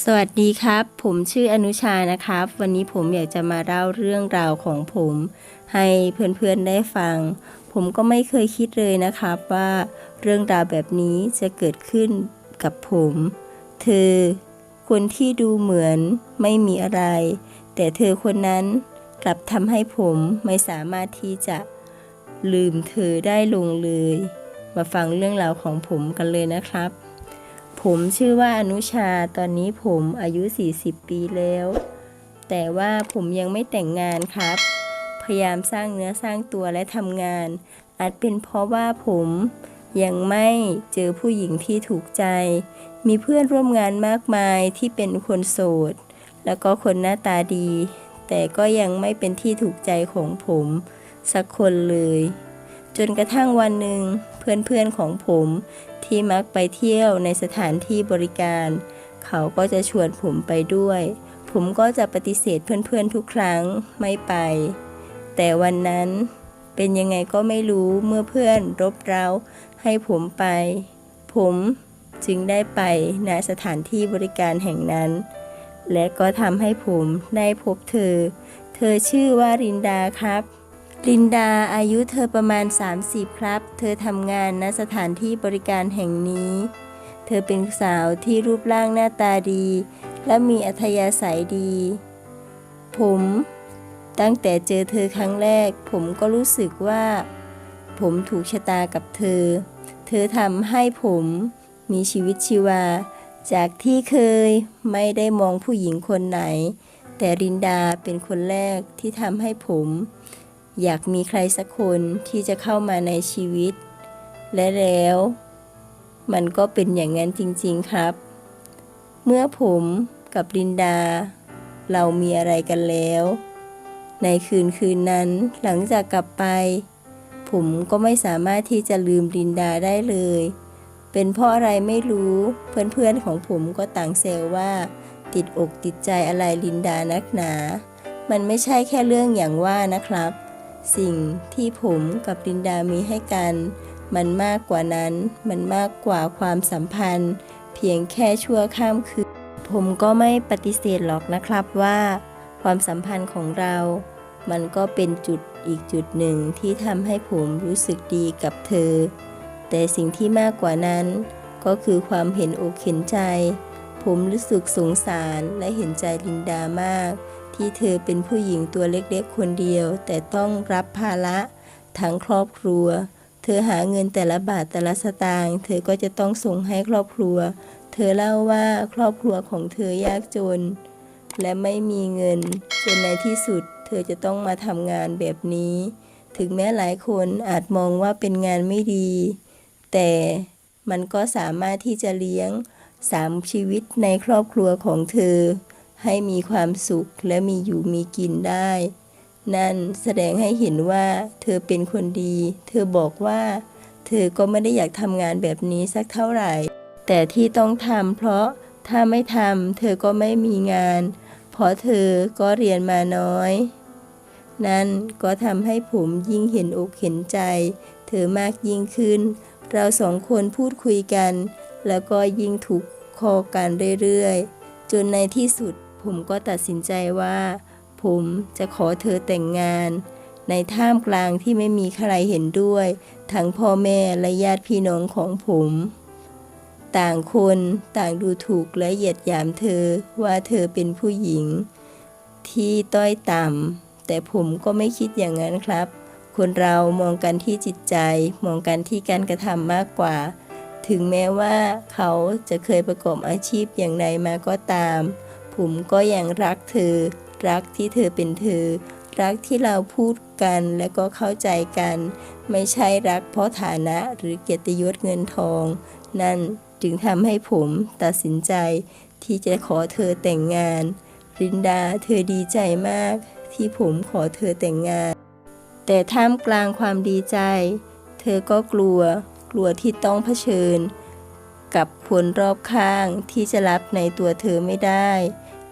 สวัสดีครับ ผมชื่ออนุชานะครับ วันนี้ผมอยากจะมาเล่าเรื่องราวของผม ให้เพื่อนๆได้ฟัง ผมก็ไม่เคยคิดเลยนะครับว่าเรื่องราวแบบนี้จะเกิดขึ้นกับผม เธอ คนที่ดูเหมือนไม่มีอะไร แต่เธอคนนั้นกลับทำให้ผมไม่สามารถที่จะลืมเธอได้ลงเลย มาฟังเรื่องราวของผมกันเลยนะครับ ผมชื่อว่าอนุชาตอนนี้ผมอายุ 40 ปีแล้ว แต่ว่าผมยังไม่แต่งงานครับ พยายามสร้างเนื้อสร้างตัวและทำงาน อาจเป็นเพราะว่าผมยังไม่เจอผู้หญิงที่ถูกใจ มีเพื่อนร่วมงานมากมายที่เป็นคนโสด แล้วก็คนหน้าตาดี แต่ก็ยังไม่เป็นที่ถูกใจของผม สักคนเลย จนกระทั่งวันหนึ่ง เพื่อนๆของผมที่มักไปเที่ยวในสถานที่บริการ เขาก็จะชวนผมไปด้วย ผมก็จะปฏิเสธเพื่อนๆทุกครั้งไม่ไป แต่วันนั้นเป็นยังไงก็ไม่รู้เมื่อเพื่อนรบเร้าให้ผมไป ผมจึงได้ไปณสถานที่บริการแห่งนั้น และก็ทำให้ผมได้พบเธอ เธอชื่อว่ารินดาครับ ลินดาอายุเธอประมาณ 30 ครับ เธอทำงานณสถานที่บริการแห่งนี้ เธอเป็นสาวที่รูปร่างหน้าตาดี และมีอัธยาศัยดี ผม ตั้งแต่เจอเธอครั้งแรก ผมก็รู้สึกว่า ผมถูกชะตากับเธอ เธอทำให้ผมมีชีวิตชีวา จากที่เคยไม่ได้มองผู้หญิงคนไหน แต่รินดาเป็นคนแรกที่ทำให้ผม อยากมีใครสักคนที่จะเข้ามาในชีวิต และแล้ว มันก็เป็นอย่างนั้นจริงๆครับ เมื่อผมกับลินดา เรามีอะไรกันแล้ว ในคืนคืนนั้นหลังจากกลับไป ผมก็ไม่สามารถที่จะลืมลินดาได้เลย เป็นเพราะอะไรไม่รู้เพื่อนๆของผมก็ต่างเซลว่า ติดอกติดใจอะไรลินดานักหนา มันไม่ใช่แค่เรื่องอย่างว่านะครับ สิ่งที่ผมกับลินดามีให้กัน มันมากกว่านั้น มันมากกว่าความสัมพันธ์ เพียงแค่ชั่วข้ามคืน ผมก็ไม่ปฏิเสธหรอกนะครับว่า ความสัมพันธ์ของเรา มันก็เป็นจุดอีกจุดหนึ่งที่ทำให้ผมรู้สึกดีกับเธอ แต่สิ่งที่มากกว่านั้น ก็คือความเห็นอกเห็นใจ ผมรู้สึกสงสารและเห็นใจลินดามาก ที่เธอเป็นผู้หญิงตัวเล็กๆคนเดียว แต่ต้องรับภาระทั้งครอบครัว เธอหาเงินแต่ละบาทแต่ละสตางค์เธอก็จะต้องส่งให้ครอบครัว เธอเล่าว่าครอบครัวของเธอยากจน และไม่มีเงินจนในที่สุด เธอจะต้องมาทำงานแบบนี้ ถึงแม้หลายคนอาจมองว่าเป็นงานไม่ดี แต่มันก็สามารถที่จะเลี้ยงสามชีวิตในครอบครัวของเธอ ให้มีความสุขและมีอยู่มีกินได้ นั่นแสดงให้เห็นว่าเธอเป็นคนดี เธอบอกว่า เธอก็ไม่ได้อยากทำงานแบบนี้สักเท่าไหร่ แต่ที่ต้องทำเพราะถ้าไม่ทำเธอก็ไม่มีงาน เพราะเธอก็เรียนมาน้อย นั่นก็ทำให้ผมยิ่งเห็นอกเห็นใจ เธอมากยิ่งขึ้น เราสองคนพูดคุยกัน แล้วก็ยิ่งถูกคอกันเรื่อยๆ จนในที่สุด ผมก็ตัดสินใจว่า ผมจะขอเธอแต่งงาน ในท่ามกลางที่ไม่มีใครเห็นด้วย ทั้งพ่อแม่และญาติพี่น้องของผม ต่างคนต่างดูถูกและเหยียดหยามเธอว่าเธอเป็นผู้หญิง ที่ต้อยต่ำแต่ผมก็ไม่คิดอย่างนั้นครับ คนเรามองกันที่จิตใจ มองกันที่การกระทำมากกว่าถึงแม้ว่าเขาจะเคยประกอบอาชีพอย่างไรมาก็ตาม ผมก็ยังรักเธอ รักที่เธอเป็นเธอ รักที่เราพูดกันและก็เข้าใจกัน ไม่ใช่รักเพราะฐานะหรือเกียรติยศเงินทอง นั่นจึงทำให้ผมตัดสินใจที่จะขอเธอแต่งงาน รินดาเธอดีใจมากที่ผมขอเธอแต่งงาน แต่ท่ามกลางความดีใจ เธอก็กลัว กลัวที่ต้องเผชิญ กับคนรอบข้างที่จะรับในตัวเธอไม่ได้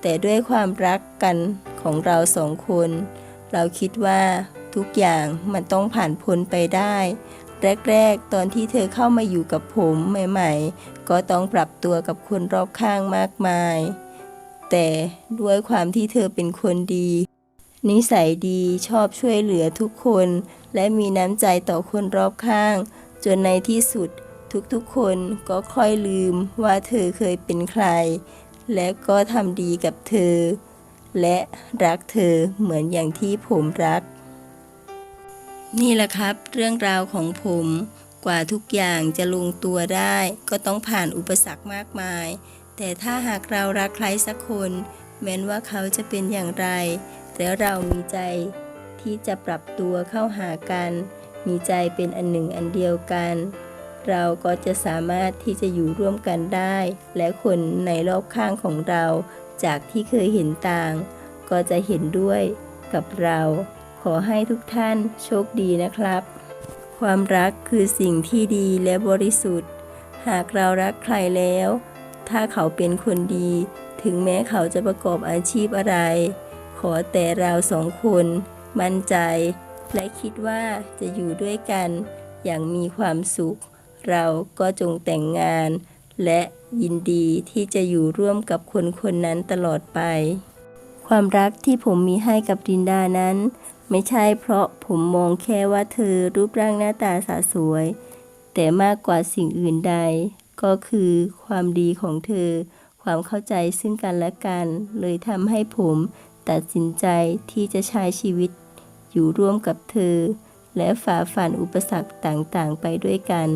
แต่ด้วยความรักกันของเราสองคน เราคิดว่าทุกอย่างมันต้องผ่านพ้นไปได้ แรกๆ ตอนที่เธอเข้ามาอยู่กับผมใหม่ ๆ ก็ต้องปรับตัวกับคนรอบข้างมากมาย แต่ด้วยความที่เธอเป็นคนดี นิสัยดีชอบช่วยเหลือทุกคน และมีน้ำใจต่อคนรอบข้าง จนในที่สุดทุกๆคนก็ค่อยลืมว่าเธอเคยเป็นใคร และก็ทำดีกับเธอ และรักเธอเหมือนอย่างที่ผมรัก นี่แหละครับ เรื่องราวของผมกว่าทุกอย่างจะลงตัวได้ ก็ต้องผ่านอุปสรรคมากมาย แต่ถ้าหากเรารักใครสักคน แม้นว่าเขาจะเป็นอย่างไรแล้วเรามีใจที่จะปรับตัวเข้าหากัน มีใจเป็นอันหนึ่งอันเดียวกัน เราก็จะสามารถที่จะอยู่ร่วมกันได้ และคนในรอบข้างของเราจากที่เคยเห็นต่าง ก็จะเห็นด้วยกับเรา ขอให้ทุกท่านโชคดีนะครับ ความรักคือสิ่งที่ดีและบริสุทธิ์ หากเรารักใครแล้ว ถ้าเขาเป็นคนดี ถึงแม้เขาจะประกอบอาชีพอะไร ขอแต่เราสองคน มั่นใจ และคิดว่าจะอยู่ด้วยกันอย่างมีความสุข เราก็จงแต่งงาน และยินดีที่จะอยู่ร่วมกับคนคนนั้นตลอดไป ความรักที่ผมมีให้กับดินดานั้น ไม่ใช่เพราะผมมองแค่ว่าเธอรูปร่างหน้าตาสาสวย แต่มากกว่าสิ่งอื่นใด ก็คือความดีของเธอ ความเข้าใจซึ่งกันและกัน เลยทำให้ผมตัดสินใจที่จะใช้ชีวิต อยู่ร่วมกับเธอ และฝ่าฟันอุปสรรคต่างๆ ไปด้วยกัน